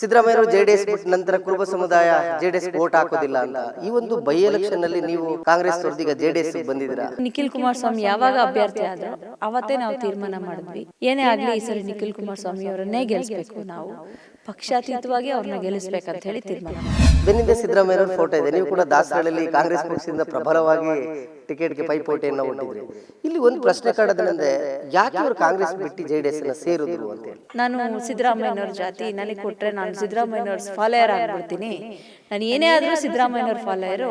ಸಿದ್ದರಾಮಯ್ಯರು JDS S ನಂತರ ಕುರುಬ ಸಮುದಾಯ ಜೆಡಿಎಸ್ ವೋಟ್ ಹಾಕೋದಿಲ್ಲ ಅಂತ. ಈ ಒಂದು ಬೈ ಎಲೆಕ್ಷನ್ನಲ್ಲಿ ನೀವು ಕಾಂಗ್ರೆಸ್ ತೊರೆದೀಗ ಜೆಡಿಎಸ್ ಬಂದಿದ್ದೀರಾ? ನಿಖಿಲ್ ಕುಮಾರಸ್ವಾಮಿ ಯಾವಾಗ ಅಭ್ಯರ್ಥಿ ಆದ್ರು ಅವತ್ತೇ ನಾವು ತೀರ್ಮಾನ ಮಾಡಿದ್ವಿ. ಏನೇ ಆಗ್ಲಿ ಈ ಸರಿ ನಿಖಿಲ್ ಕುಮಾರಸ್ವಾಮಿ ಅವರನ್ನೇ ಗೆಲ್ಸ್ಬೇಕು ನಾವು. ಪಕ್ಷಾತೀತವಾಗಿ ಅವ್ರನ್ನ ಗೆಲ್ಲಿಸ್ಬೇಕಂತ ಹೇಳಿ ತೀರ್ಮಾನ ಬೆನ್ನಿಂದೆ ಸಿದ್ದರಾಮಯ್ಯವ್ರ ಫೋಟೋ ಇದೆ. ನೀವು ಕೂಡ ದಾಸರಳ್ಳಿ ಕಾಂಗ್ರೆಸ್ ಪಕ್ಷದಿಂದ ಪ್ರಬಲವಾಗಿ ಟಿಕೆಟ್ಗೆ ಪೈಪೋಟಿಯನ್ನು ಒಡ್ಡಿದ್ರಿ. ಇಲ್ಲಿ ಒಂದು ಪ್ರಶ್ನೆ ಕಾಡೋದೇನೆಂದ್ರೆ ಯಾಕೆ ಅವರು ಕಾಂಗ್ರೆಸ್ ಬಿಟ್ಟು ಜೆಡಿಎಸ್ ಎಸ್ ಸೇರಿದ್ರು ಅಂತ ಹೇಳಿ. ನಾನು ಸಿದ್ದರಾಮಯ್ಯನವ್ರ ಜಾತಿ ನನಗೆ ಕೊಟ್ಟರೆ ನಾನು ಸಿದ್ದರಾಮಯ್ಯನವ್ರ ಫಾಲೋಯರ್ ಆಗ್ಬಿಡ್ತೀನಿ. ನಾನು ಏನೇ ಆದರೂ ಸಿದ್ದರಾಮಯ್ಯನವ್ರ ಫಾಲೋಯರು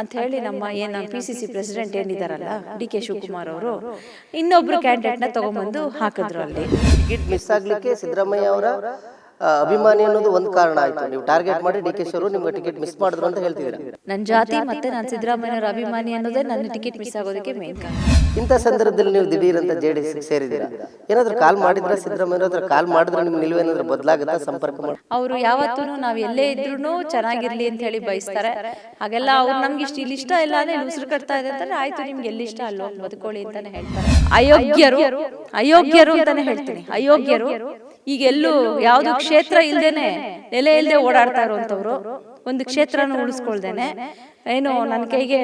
ಅಂತ ಹೇಳಿ ನಮ್ಮ ಏನು ಪಿ ಸಿ ಸಿ ಪ್ರೆಸಿಡೆಂಟ್ ಏನಿದಾರಲ್ಲ ಡಿ ಕೆ ಶಿವಕುಮಾರ್ ಅವರು ಇನ್ನೊಬ್ರು ಕ್ಯಾಂಡಿಡೇಟ್ನ ತಗೊಂಬಂದು ಹಾಕಿದ್ರು ಅಲ್ಲಿ. ಟಿಕೆಟ್ ಮಿಸ್ ಆಗ್ಲಿಕ್ಕೆ ಸಿದ್ದರಾಮಯ್ಯ ಅವರ ಅಭಿಮಾನಿ ಅನ್ನೋದು ಒಂದು ಕಾರಣ ಆಯ್ತು. ನೀವು ಟಾರ್ಗೆಟ್ ಮಾಡಿ ಡಿ ಕೆ ಶಿವರು ನಿಮ್ಗೆ ಟಿಕೆಟ್ ಮಿಸ್ ಮಾಡಿದ್ರು ಅಂತ ಹೇಳ್ತಿದ್ದೀರಾ ನನ್ನ ಜಾತಿ ಮತ್ತೆ ನಾನು ಸಿದ್ದರಾಮಯ್ಯನವರ ಅಭಿಮಾನಿ ಅನ್ನೋದೇ ನನ್ನ ಟಿಕೆಟ್ ಮಿಸ್ ಆಗೋದಕ್ಕೆ ಮೇನ್ ಕಾರಣ. ಇಂಥ ಸಂದರ್ಭದಲ್ಲಿ ನೀವು ದಿಢೀರ್ ಅಂತ ಜೆ ಡಿ ಎಸ್ ಸೇರಿದ್ದೀರಾ? ಏನಾದ್ರೂ ಕಾಲ್ ಮಾಡಿದ್ರೆ? ಸಿದ್ದರಾಮಯ್ಯ ಹತ್ರ ಕಾಲ್ ಮಾಡಿದ್ರೆ ನಿಮ್ ನಿಲುವೇನಾದ್ರೂ ಬದಲಾಗುತ್ತಾ? ಸಂಪರ್ಕ ಮಾಡಿ ಅವರು ಯಾವತ್ತೂ ನಾವು ಎಲ್ಲೇ ಇದ್ರು ಚೆನ್ನಾಗಿರ್ಲಿ ಅಂತ ಹೇಳಿ ಬಯಸ್ತಾರೆ. ಹಾಗೆಲ್ಲ ಅವ್ರು ನಮ್ಗೆ ಇಷ್ಟ ಇಲ್ಲಿ ಇಷ್ಟ ಇಲ್ಲ ಅಂದ್ರೆ ಉಸಿರು ಕಟ್ತಾ ಇದೆ ಅಂತಾರೆ ಆಯ್ತು ನಿಮ್ಗೆ ಎಲ್ಲಿ ಇಷ್ಟ ಅಲ್ಲೋ ಬದುಕೊಳ್ಳಿ ಅಂತಾನೆ ಹೇಳ್ತಾರೆ. ಅಯೋಗ್ಯರು ಅಯೋಗ್ಯರು ಅಂತಾನೆ ಹೇಳ್ತೀನಿ. ಅಯೋಗ್ಯರು ಈಗ ಎಲ್ಲೂ ಯಾವ್ದು ಕ್ಷೇತ್ರ ಇಲ್ದೇನೆ ನೆಲೆ ಇಲ್ದೆ ಓಡಾಡ್ತಾ ಇರುವಂತವ್ರು ಒಂದು ಕ್ಷೇತ್ರನ ಉಳಿಸ್ಕೊಳ್ದೇನೆ. ಏನು ನನ್ನ ಕೈಗೆ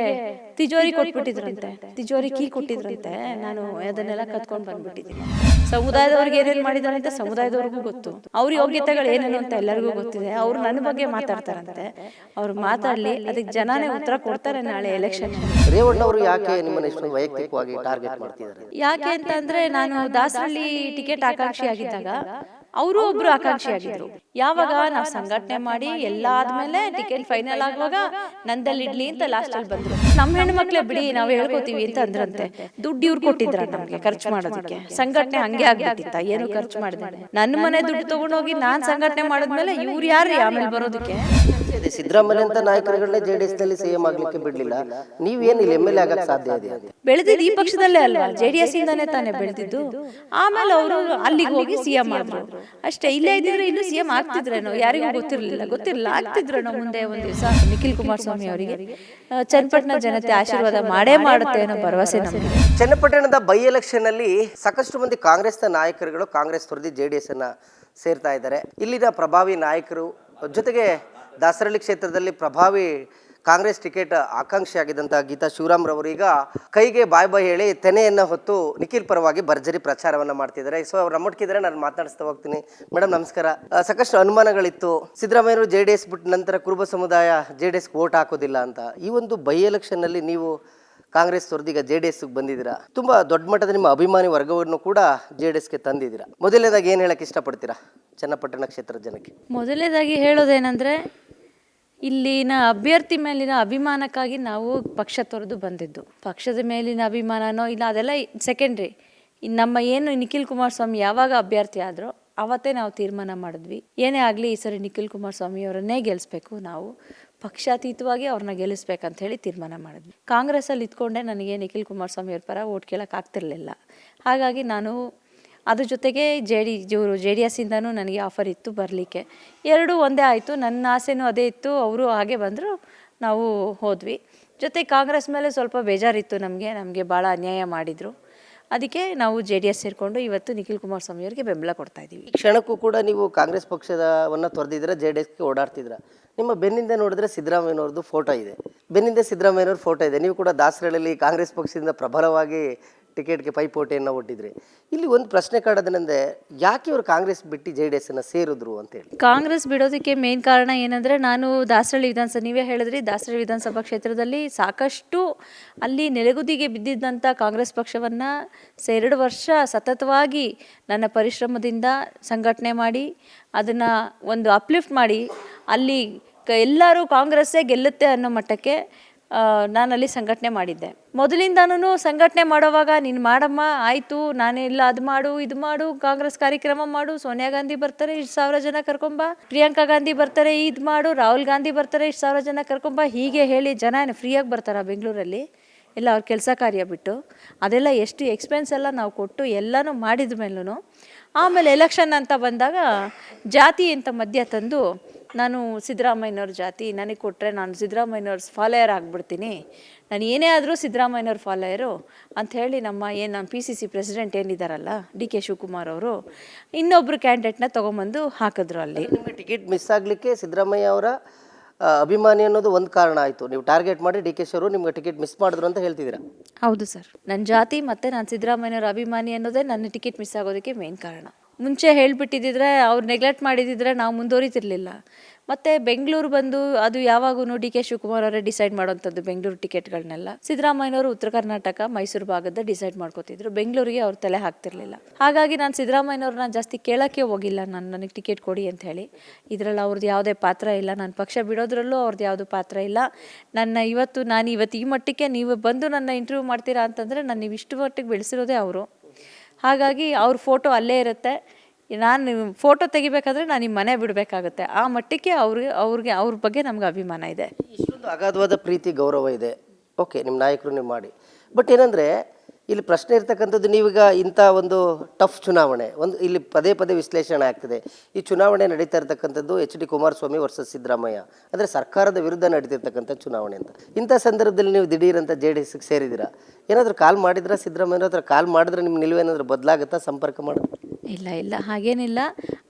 ತಿಜೋರಿ ಕೊಟ್ಬಿಟ್ಟಿದ್ರಂತೆ. ತಿಜೋರಿ ಕೀ ಕೊಟ್ಟಿದ್ರಂತೆ. ನಾನು ಅದನ್ನೆಲ್ಲ ಕತ್ಕೊಂಡ್ ಬಂದ್ಬಿಟ್ಟಿದ್ದೀನಿ. ಸಮುದಾಯದವ್ರಿಗೆ ಏನೇನ್ ಮಾಡಿದಾರೆ ಅಂತ ಸಮುದಾಯದವ್ರಿಗೂ ಗೊತ್ತು. ಅವ್ರ ಯೋಗ್ಯತೆಗಳು ಏನೇನು ಅಂತ ಎಲ್ಲರಿಗೂ ಗೊತ್ತಿದೆ. ಅವ್ರು ನನ್ನ ಬಗ್ಗೆ ಮಾತಾಡ್ತಾರಂತೆ. ಅವ್ರು ಮಾತಾಡ್ಲಿ ಅದಕ್ಕೆ ಜನನೇ ಉತ್ತರ ಕೊಡ್ತಾರೆ ನಾಳೆ ಎಲೆಕ್ಷನ್. ರೇವಣ್ಣ ಅವರು ಯಾಕೆ ನಿಮ್ಮನ್ನ ಇಷ್ಟು ವೈಯಕ್ತಿಕವಾಗಿ ಟಾರ್ಗೆಟ್ ಮಾಡ್ತಿದ್ದಾರೆ? ಯಾಕೆ ಅಂತಂದ್ರೆ ನಾನು ದಾಸಹಳ್ಳಿ ಟಿಕೆಟ್ ಆಕಾಂಕ್ಷಿ ಆಗಿದ್ದಾಗ ಅವರು ಒಬ್ರು ಆಕಾಂಕ್ಷಿ ಆಗಿದ್ರು ಯಾವಾಗ ನಾವು ಸಂಘಟನೆ ಮಾಡಿ ಎಲ್ಲ ಆದ್ಮೇಲೆ ಟಿಕೆಟ್ ಫೈನಲ್ ಆಗುವಾಗ ನಂದಲ್ಲಿ ಇಡ್ಲಿ ಅಂತ ಲಾಸ್ಟ್ ಅಲ್ಲಿ ಬಂದ್ರು. ನಮ್ಮ ಹೆಣ್ಮಕ್ಳೇ ಬಿಡಿ ನಾವು ಹೇಳ್ಕೊತೀವಿ ಅಂತ ಅಂದ್ರಂತೆ. ದುಡ್ಡು ಇವ್ರು ಕೊಟ್ಟಿದ್ರ ನಮ್ಗೆ ಖರ್ಚು ಮಾಡೋದಕ್ಕೆ? ಸಂಘಟನೆ ಹಂಗೆ ಆಗ್ಬಿಟ್ಟಿತ್ತ? ಏನು ಖರ್ಚು ಮಾಡಿದ್ರೆ ನನ್ನ ಮನೆ ದುಡ್ಡು ತಗೊಂಡೋಗಿ ನಾನ್ ಸಂಘಟನೆ ಮಾಡಿದ್ಮೇಲೆ ಇವ್ರು ಯಾರು ಆಮೇಲೆ ಬರೋದಕ್ಕೆ? ಸಿದ್ದರಾಮಯ್ಯ ಅಂತ ನಾಯಕರುಗಳನ್ನೇ ಜೆ ಡಿ ಎಸ್ನಲ್ಲಿ ಸಿಎಂ ಆಗ್ಲಿಕ್ಕೆ ಬಿಡ್ಲಿಲ್ಲ. ನೀವೇನು ಇಲ್ಲಿ ಎಂ ಎಲ್ ಎ ಆಗಕ್ ಸಾಧ್ಯ ಇದೆ ಬೆಳೆದಿದ್ದು ಈ ಪಕ್ಷದಲ್ಲೇ ಅಲ್ವಾ? ಜೆಡಿಎಸ್ ಡಿ ಎಸ್ ಇಂದಾನೆ ತಾನೇ ಬೆಳೆದಿದ್ದು. ಆಮೇಲೆ ಅವರು ಅಲ್ಲಿಗೆ ಹೋಗಿ ಸಿಎಂ ಆದ್ರು ಅಷ್ಟೇ ಇಲ್ಲೇ ಇದ್ದಿದ್ರೆ ಇನ್ನು ಸಿಎಂ ಆಗ್ತಿದ್ರೇನೋ? ಯಾರಿಗೂ ಗೊತ್ತಿರಲಿಲ್ಲ. ಗೊತ್ತಿರಲಿಲ್ಲ. ಆಗ್ತಿದ್ರೇನೋ ಮುಂದೆ ಒಂದು ದಿವಸ ನಿಖಿಲ್ ಕುಮಾರಸ್ವಾಮಿ ಅವರಿಗೆ ಚನ್ನಪಟ್ಟಣ ಜನತೆ ಆಶೀರ್ವಾದ ಮಾಡೇ ಮಾಡುತ್ತೆ ಅನ್ನೋ ಭರವಸೆ ನಮಗೆ. ಚನ್ನಪಟ್ಟಣದ ಬೈ ಎಲೆಕ್ಷನ್ ಅಲ್ಲಿ ಸಾಕಷ್ಟು ಮಂದಿ ಕಾಂಗ್ರೆಸ್ನ ನಾಯಕರುಗಳು ಕಾಂಗ್ರೆಸ್ ತೊರೆದು ಜೆ ಡಿ ಎಸ್ ಅನ್ನ ಸೇರ್ತಾ ಇದ್ದಾರೆ. ಇಲ್ಲಿನ ಪ್ರಭಾವಿ ನಾಯಕರು ಜೊತೆಗೆ ದಾಸರಳ್ಳಿ ಕ್ಷೇತ್ರದಲ್ಲಿ ಪ್ರಭಾವಿ ಕಾಂಗ್ರೆಸ್ ಟಿಕೆಟ್ ಆಕಾಂಕ್ಷಿ ಆಗಿದ್ದಂಥ ಗೀತಾ ಶಿವರಾಮ್ ರವರೀಗ ಕೈಗೆ ಬಾಯ್ ಬಾಯ್ ಹೇಳಿ ತೆನೆಯನ್ನು ಹೊತ್ತು ನಿಖಿಲ್ ಪರವಾಗಿ ಭರ್ಜರಿ ಪ್ರಚಾರವನ್ನು ಮಾಡ್ತಿದ್ದಾರೆ. ಸೊ ಅವ್ರು ಮುಟ್ಕಿದ್ರೆ ನಾನು ಮಾತಾಡಿಸ್ತಾ ಹೋಗ್ತೀನಿ. ಮೇಡಮ್, ನಮಸ್ಕಾರ. ಸಾಕಷ್ಟು ಅನುಮಾನಗಳಿತ್ತು. ಸಿದ್ದರಾಮಯ್ಯರು ಜೆ ಡಿ ಎಸ್ ಬಿಟ್ಟು ನಂತರ ಕುರುಬ ಸಮುದಾಯ ಜೆ ಡಿ ಎಸ್ ವೋಟ್ ಹಾಕೋದಿಲ್ಲ ಅಂತ. ಈ ಒಂದು ಬೈ ಎಲೆಕ್ಷನ್ನಲ್ಲಿ ನೀವು ಕಾಂಗ್ರೆಸ್ ತೊರೆದೀಗ ಜೆ ಡಿ ಎಸ್ಗೆ ಬಂದಿದ್ದೀರಾ? ತುಂಬಾ ದೊಡ್ಡ ಮಟ್ಟದ ನಿಮ್ಮ ಅಭಿಮಾನಿ ವರ್ಗವನ್ನು ಕೂಡ ಜೆ ಡಿ ಎಸ್ಗೆ ತಂದಿದ್ದೀರಾ? ಮೊದಲನೇದಾಗಿ ಏನು ಹೇಳಕ್ಕೆ ಇಷ್ಟಪಡ್ತೀರಾ? ಚನ್ನಪಟ್ಟಣ ಕ್ಷೇತ್ರದ ಜನಕ್ಕೆ. ಮೊದಲನೇದಾಗಿ ಹೇಳೋದೇನೆಂದರೆ ಇಲ್ಲಿನ ಅಭ್ಯರ್ಥಿ ಮೇಲಿನ ಅಭಿಮಾನಕ್ಕಾಗಿ ನಾವು ಪಕ್ಷ ತೊರೆದು ಬಂದಿದ್ದು. ಪಕ್ಷದ ಮೇಲಿನ ಅಭಿಮಾನನೋ ಇಲ್ಲ, ಅದೆಲ್ಲ ಸೆಕೆಂಡ್ರಿ ನಮ್ಮ ಏನು ನಿಖಿಲ್ ಕುಮಾರಸ್ವಾಮಿ ಯಾವಾಗ ಅಭ್ಯರ್ಥಿ ಆದರೂ, ಅವತ್ತೇ ನಾವು ತೀರ್ಮಾನ ಮಾಡಿದ್ವಿ. ಏನೇ ಆಗಲಿ ಈ ಸರಿ ನಿಖಿಲ್ ಕುಮಾರಸ್ವಾಮಿ ಅವರನ್ನೇ ಗೆಲ್ಲಿಸ್ಬೇಕು ನಾವು ಪಕ್ಷಾತೀತವಾಗಿ ಅವ್ರನ್ನ ಗೆಲ್ಲಿಸ್ಬೇಕಂತ ಹೇಳಿ ತೀರ್ಮಾನ ಮಾಡಿದ್ವಿ. ಕಾಂಗ್ರೆಸ್ಸಲ್ಲಿ ಇದ್ಕೊಂಡೆ ನನಗೆ ನಿಖಿಲ್ ಕುಮಾರಸ್ವಾಮಿ ಅವ್ರ ಪರ ಓಟ್ ಕೇಳೋಕ್ಕಾಗ್ತಿರ್ಲಿಲ್ಲ. ಹಾಗಾಗಿ ನಾನು ಅದ್ರ ಜೊತೆಗೆ ಜೆ ಡಿ ಇವರು ಜೆ ಡಿ ಎಸ್ಸಿಂದನೂ ನನಗೆ ಆಫರ್ ಇತ್ತು ಬರಲಿಕ್ಕೆ. ಎರಡೂ ಒಂದೇ ಆಯಿತು, ನನ್ನ ಆಸೆನೂ ಅದೇ ಇತ್ತು, ಅವರು ಹಾಗೆ ಬಂದರು, ನಾವು ಹೋದ್ವಿ. ಜೊತೆ ಕಾಂಗ್ರೆಸ್ ಮೇಲೆ ಸ್ವಲ್ಪ ಬೇಜಾರಿತ್ತು ನಮಗೆ ನಮಗೆ ಭಾಳ ಅನ್ಯಾಯ ಮಾಡಿದರು. ಅದಕ್ಕೆ ನಾವು ಜೆ ಡಿ ಎಸ್ ಸೇರಿಕೊಂಡು ಇವತ್ತು ನಿಖಿಲ್ ಕುಮಾರಸ್ವಾಮಿ ಅವರಿಗೆ ಬೆಂಬಲ ಕೊಡ್ತಾ ಇದ್ದೀವಿ. ಈ ಕ್ಷಣಕ್ಕೂ ಕೂಡ ನೀವು ಕಾಂಗ್ರೆಸ್ ಪಕ್ಷದವನ್ನ ತೊರೆದಿದ್ರೆ ಜೆ ಡಿ ಎಸ್ಗೆ ಓಡಾಡ್ತಿದ್ರ ನಿಮ್ಮ ಬೆನ್ನಿಂದ ನೋಡಿದ್ರೆ ಸಿದ್ದರಾಮಯ್ಯನವ್ರದ್ದು ಫೋಟೋ ಇದೆ. ಬೆನ್ನಿಂದ ಸಿದ್ದರಾಮಯ್ಯನವ್ರ ಫೋಟೋ ಇದೆ. ನೀವು ಕೂಡ ದಾಸರಳ್ಳಿ ಕಾಂಗ್ರೆಸ್ ಪಕ್ಷದಿಂದ ಪ್ರಬಲವಾಗಿ ಟಿಕೆಟ್ಗೆ ಪೈಪೋಟಿಯನ್ನು ಒಡ್ಡಿದ್ರಿ. ಇಲ್ಲಿ ಒಂದು ಪ್ರಶ್ನೆ ಕಾಡೋದೇನೆಂದ್ರೆ ಯಾಕೆ ಇವರು ಕಾಂಗ್ರೆಸ್ ಬಿಟ್ಟು ಜೆ ಡಿ ಎಸ್ ಅನ್ನ ಸೇರಿದ್ರು ಅಂತ ಹೇಳಿ? ಕಾಂಗ್ರೆಸ್ ಬಿಡೋದಕ್ಕೆ ಮೇನ್ ಕಾರಣ ಏನಂದರೆ, ನಾನು ದಾಸರಳ್ಳಿ ವಿಧಾನಸಭೆ, ನೀವೇ ಹೇಳಿದ್ರಿ, ದಾಸರಳ್ಳಿ ವಿಧಾನಸಭಾ ಕ್ಷೇತ್ರದಲ್ಲಿ ಸಾಕಷ್ಟು ಅಲ್ಲಿ ನೆಲೆಗುದಿಗೆ ಬಿದ್ದಿದ್ದಂಥ ಕಾಂಗ್ರೆಸ್ ಪಕ್ಷವನ್ನು ಎರಡು ವರ್ಷ ಸತತವಾಗಿ ನನ್ನ ಪರಿಶ್ರಮದಿಂದ ಸಂಘಟನೆ ಮಾಡಿ, ಅದನ್ನು ಒಂದು ಅಪ್ಲಿಫ್ಟ್ ಮಾಡಿ, ಅಲ್ಲಿ ಎಲ್ಲರೂ ಕಾಂಗ್ರೆಸ್ಸೇ ಗೆಲ್ಲುತ್ತೆ ಅನ್ನೋ ಮಟ್ಟಕ್ಕೆ ಆ, ನಾನು ಅಲ್ಲಿ ಸಂಘಟನೆ ಮಾಡಿದ್ದೆ. ಮೊದಲಿಂದಾನು ಸಂಘಟನೆ ಮಾಡೋವಾಗ ನೀನು ಮಾಡಮ್ಮ ಆಯಿತು ನಾನೆಲ್ಲ ಅದು ಮಾಡು ಇದು ಮಾಡು ಕಾಂಗ್ರೆಸ್ ಕಾರ್ಯಕ್ರಮ ಮಾಡು ಸೋನಿಯಾ ಗಾಂಧಿ ಬರ್ತಾರೆ ಇಷ್ಟು ಸಾವಿರ ಜನ ಕರ್ಕೊಂಬ ಪ್ರಿಯಾಂಕಾ ಗಾಂಧಿ ಬರ್ತಾರೆ ಇದು ಮಾಡು ರಾಹುಲ್ ಗಾಂಧಿ ಬರ್ತಾರೆ ಇಷ್ಟು ಸಾವಿರ ಜನ ಕರ್ಕೊಂಬ ಹೀಗೆ ಹೇಳಿ ಜನ ಏನು ಫ್ರೀಯಾಗಿ ಬರ್ತಾರ ಬೆಂಗಳೂರಲ್ಲಿ? ಎಲ್ಲ ಅವ್ರ ಕೆಲಸ ಕಾರ್ಯ ಬಿಟ್ಟು. ಅದೆಲ್ಲ ಎಷ್ಟು ಎಕ್ಸ್ಪೆನ್ಸ್ ಎಲ್ಲ ನಾವು ಕೊಟ್ಟು ಎಲ್ಲನೂ ಮಾಡಿದ ಮೇಲೂ ಆಮೇಲೆ ಎಲೆಕ್ಷನ್ ಅಂತ ಬಂದಾಗ ಜಾತಿ ಅಂತ ಮಧ್ಯ ತಂದು ನಾನು ಸಿದ್ದರಾಮಯ್ಯನವ್ರ ಜಾತಿ ನನಗೆ ಕೊಟ್ಟರೆ ನಾನು ಸಿದ್ದರಾಮಯ್ಯನವ್ರ ಫಾಲೋಯರ್ ಆಗಿಬಿಡ್ತೀನಿ. ನಾನು ಏನೇ ಆದರೂ ಸಿದ್ದರಾಮಯ್ಯನವ್ರ ಫಾಲೋಯರು ಅಂಥೇಳಿ ನಮ್ಮ ಏನು ನಮ್ಮ ಪಿ ಸಿ ಸಿ ಪ್ರೆಸಿಡೆಂಟ್ ಏನಿದ್ದಾರಲ್ಲ ಡಿ ಕೆ ಶಿವಕುಮಾರ್ ಅವರು ಇನ್ನೊಬ್ಬರು ಕ್ಯಾಂಡಿಡೇಟ್ನ ತೊಗೊಂಬಂದು ಹಾಕಿದ್ರು ಅಲ್ಲಿ. ನಿಮಗೆ ಟಿಕೆಟ್ ಮಿಸ್ ಆಗಲಿಕ್ಕೆ ಸಿದ್ದರಾಮಯ್ಯ ಅವರ ಅಭಿಮಾನಿ ಅನ್ನೋದು ಒಂದು ಕಾರಣ ಆಯಿತು. ನೀವು ಟಾರ್ಗೆಟ್ ಮಾಡಿ ಡಿ ಕೆ ಶಿ ಅವರು ನಿಮಗೆ ಟಿಕೆಟ್ ಮಿಸ್ ಮಾಡಿದ್ರು ಅಂತ ಹೇಳ್ತಿದ್ದೀರಾ ಹೌದು ಸರ್. ನನ್ನ ಜಾತಿ ಮತ್ತು ನಾನು ಸಿದ್ದರಾಮಯ್ಯನವ್ರ ಅಭಿಮಾನಿ ಅನ್ನೋದೇ ನನ್ನ ಟಿಕೆಟ್ ಮಿಸ್ ಆಗೋದಕ್ಕೆ ಮೇನ್ ಕಾರಣ. ಮುಂಚೆ ಹೇಳಿಬಿಟ್ಟಿದ್ದಿದ್ರೆ, ಅವ್ರು ನೆಗ್ಲೆಕ್ಟ್ ಮಾಡಿದಿದ್ರೆ ನಾವು ಮುಂದುವರಿತಿರ್ಲಿಲ್ಲ. ಮತ್ತು ಬೆಂಗಳೂರು ಬಂದು ಅದು ಯಾವಾಗೂ ಡಿ ಕೆ ಶಿವಕುಮಾರ್ ಅವರೇ ಡಿಸೈಡ್ ಮಾಡೋಂಥದ್ದು ಬೆಂಗಳೂರು ಟಿಕೆಟ್ಗಳನ್ನೆಲ್ಲ. ಸಿದ್ದರಾಮಯ್ಯನವರು ಉತ್ತರ ಕರ್ನಾಟಕ, ಮೈಸೂರು ಭಾಗದ ಡಿಸೈಡ್ ಮಾಡ್ಕೋತಿದ್ರು. ಬೆಂಗಳೂರಿಗೆ ಅವ್ರು ತಲೆ ಹಾಕ್ತಿರ್ಲಿಲ್ಲ. ಹಾಗಾಗಿ ನಾನು ಸಿದ್ದರಾಮಯ್ಯನವ್ರನ್ನ ಜಾಸ್ತಿ ಕೇಳೋಕ್ಕೆ ಹೋಗಿಲ್ಲ. ನಾನು ನನಗೆ ಟಿಕೆಟ್ ಕೊಡಿ ಅಂತ ಹೇಳಿ. ಇದರಲ್ಲಿ ಅವ್ರದ್ದು ಯಾವುದೇ ಪಾತ್ರ ಇಲ್ಲ. ನಾನು ಪಕ್ಷ ಬಿಡೋದ್ರಲ್ಲೂ ಅವ್ರದ್ದು ಯಾವುದು ಪಾತ್ರ ಇಲ್ಲ. ನನ್ನ ಇವತ್ತು ನಾನು ಇವತ್ತು ಈ ಮಟ್ಟಕ್ಕೆ ನೀವು ಬಂದು ನನ್ನ ಇಂಟರ್ವ್ಯೂ ಮಾಡ್ತೀರಾ ಅಂತಂದರೆ, ನಾನು ನೀವು ಇಷ್ಟು ಮಟ್ಟಿಗೆ ಬೆಳೆಸಿರೋದೇ ಅವರು. ಹಾಗಾಗಿ ಅವ್ರ ಫೋಟೋ ಅಲ್ಲೇ ಇರುತ್ತೆ. ನಾನು ಫೋಟೋ ತೆಗಿಬೇಕಾದ್ರೆ ನಾನು ನಿಮ್ಮ ಮನೆ ಬಿಡಬೇಕಾಗುತ್ತೆ. ಆ ಮಟ್ಟಕ್ಕೆ ಅವ್ರಿಗೆ ಅವ್ರಿಗೆ, ಅವ್ರ ಬಗ್ಗೆ ನಮ್ಗೆ ಅಭಿಮಾನ ಇದೆ. ಇಷ್ಟೊಂದು ಅಗಾಧವಾದ ಪ್ರೀತಿ, ಗೌರವ ಇದೆ. ಓಕೆ ನಿಮ್ಮ ನಾಯಕರು ನೀವು ಮಾಡಿ. ಬಟ್ ಏನಂದರೆ ಇಲ್ಲಿ ಪ್ರಶ್ನೆ ಇರ್ತಕ್ಕಂಥದ್ದು ನೀವೀಗ ಇಂಥ ಒಂದು ಟಫ್ ಚುನಾವಣೆ, ಒಂದು ಇಲ್ಲಿ ಪದೇ ಪದೇ ವಿಶ್ಲೇಷಣೆ ಆಗ್ತದೆ. ಈ ಚುನಾವಣೆ ನಡೀತಾ ಇರ್ತಕ್ಕಂಥದ್ದು H D Kumaraswamy versus Siddaramaiah. ಅಂದರೆ ಸರ್ಕಾರದ ವಿರುದ್ಧ ನಡೀತಿರ್ತಕ್ಕಂಥ ಚುನಾವಣೆ ಅಂತ. ಇಂಥ ಸಂದರ್ಭದಲ್ಲಿ ನೀವು ದಿಢೀರಂತ ಜೆ ಡಿ ಎಸ್ಗೆ ಸೇರಿದ್ದೀರಾ? ಏನಾದರೂ ಕಾಲ್ ಮಾಡಿದ್ರಾ ಸಿದ್ದರಾಮಯ್ಯ ಹತ್ರ? ಕಾಲ್ ಮಾಡಿದ್ರೆ ನಿಮ್ಮ ನಿಲುವೇನಾದರೂ ಬದಲಾಗುತ್ತಾ? ಸಂಪರ್ಕ ಮಾಡೋದು ಇಲ್ಲ ಇಲ್ಲ, ಹಾಗೇನಿಲ್ಲ.